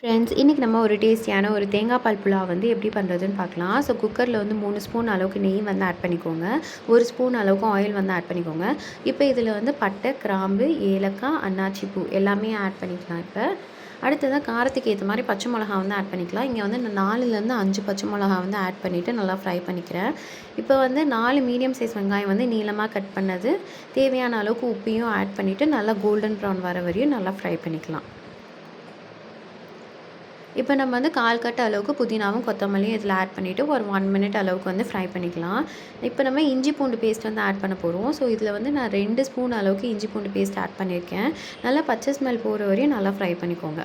Friends இன்றைக்கி நம்ம ஒரு டேஸ்டியான ஒரு தேங்காய் பால் புலாவ் வந்து எப்படி பண்ணுறதுன்னு பார்க்கலாம். ஸோ குக்கரில் வந்து மூணு ஸ்பூன் அளவுக்கு நெய் வந்து ஆட் பண்ணிக்கோங்க. ஒரு ஸ்பூன் அளவுக்கு ஆயில் வந்து ஆட் பண்ணிக்கோங்க. இப்போ இதில் வந்து பட்டை கிராம்பு ஏலக்காய் அன்னாச்சி பூ எல்லாமே ஆட் பண்ணிக்கலாம் இப்போ. அடுத்ததாக காரத்துக்கு ஏற்ற மாதிரி பச்சை மிளகா வந்து ஆட் பண்ணிக்கலாம். இங்கே வந்து நான் நாலுலேருந்து அஞ்சு பச்சை மிளகா வந்து ஆட் பண்ணிவிட்டு நல்லா ஃப்ரை பண்ணிக்கிறேன். இப்போ வந்து நாலு மீடியம் சைஸ் வெங்காயம் வந்து நீளமாக கட் பண்ணது. தேவையான அளவுக்கு உப்பையும் ஆட் பண்ணிவிட்டு நல்லா கோல்டன் ப்ரௌன் வர வரையும் நல்லா ஃப்ரை பண்ணிக்கலாம். இப்போ நம்ம வந்து கால் கட்ட அளவுக்கு புதினாவும் கொத்தமல்லியும் இதில் ஆட் பண்ணிவிட்டு ஒரு ஒன் மினிட் அளவுக்கு வந்து ஃப்ரை பண்ணிக்கலாம். இப்போ நம்ம இஞ்சி பூண்டு பேஸ்ட் வந்து ஆட் பண்ண போகிறோம் ஸோ இதில் வந்து நான் ரெண்டு ஸ்பூன் அளவுக்கு இஞ்சி பூண்டு பேஸ்ட் ஆட் பண்ணியிருக்கேன். நல்லா பச்சை ஸ்மெல் போகிற வரையும் நல்லா ஃப்ரை பண்ணிக்கோங்க.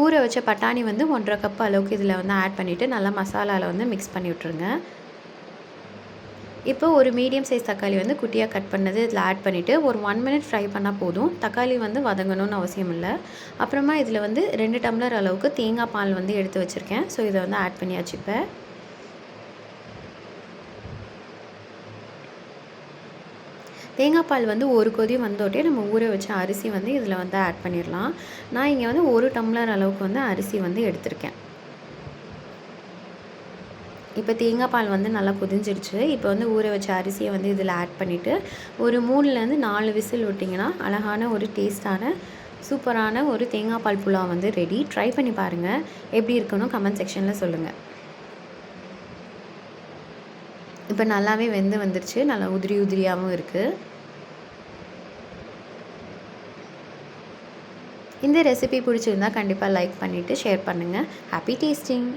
ஊற வச்ச பட்டாணி வந்து ஒன்றரை கப் அளவுக்கு இதில் வந்து ஆட் பண்ணிவிட்டு நல்லா மசாலாவில் வந்து மிக்ஸ் பண்ணி விட்ருங்க இப்போ ஒரு மீடியம் சைஸ் தக்காளி வந்து குட்டியாக கட் பண்ணது இதில் ஆட் பண்ணிவிட்டு ஒரு ஒன் மினிட் ஃப்ரை பண்ணால் போதும். தக்காளி வந்து வதங்கணும்னு அவசியம் இல்லை. அப்புறமா இதில் வந்து ரெண்டு டம்ளர் அளவுக்கு தேங்காய் பால் வந்து எடுத்து வச்சுருக்கேன். ஸோ இதை வந்து ஆட் பண்ணியாச்சு இப்போ. தேங்காய் பால் வந்து ஒரு கொதி வந்தோட்டே நம்ம ஊற வச்ச அரிசி வந்து இதில் வந்து ஆட் பண்ணிடலாம் நான் இங்கே வந்து ஒரு டம்ளர் அளவுக்கு வந்து அரிசி வந்து எடுத்திருக்கேன். இப்போ தேங்காய் பால் வந்து நல்லா கொதிஞ்சிருச்சு. இப்போ வந்து ஊற வச்ச அரிசியை வந்து இதில் ஆட் பண்ணிவிட்டு ஒரு மூணுலேருந்து நாலு விசில் விட்டிங்கன்னா அழகான ஒரு டேஸ்ட்டான சூப்பரான ஒரு தேங்காய் பால் புலாவ் வந்து ரெடி ட்ரை பண்ணி பாருங்கள் எப்படி இருக்கணும் கமெண்ட் செக்ஷனில் சொல்லுங்கள் இப்போ நல்லாவே வெந்து வந்துருச்சு. நல்லா உதிரி உதிரியாகவும் இருக்குது இந்த ரெசிபி பிடிச்சிருந்தா கண்டிப்பாக லைக் பண்ணிவிட்டு ஷேர் பண்ணுங்கள் ஹாப்பி டேஸ்டிங்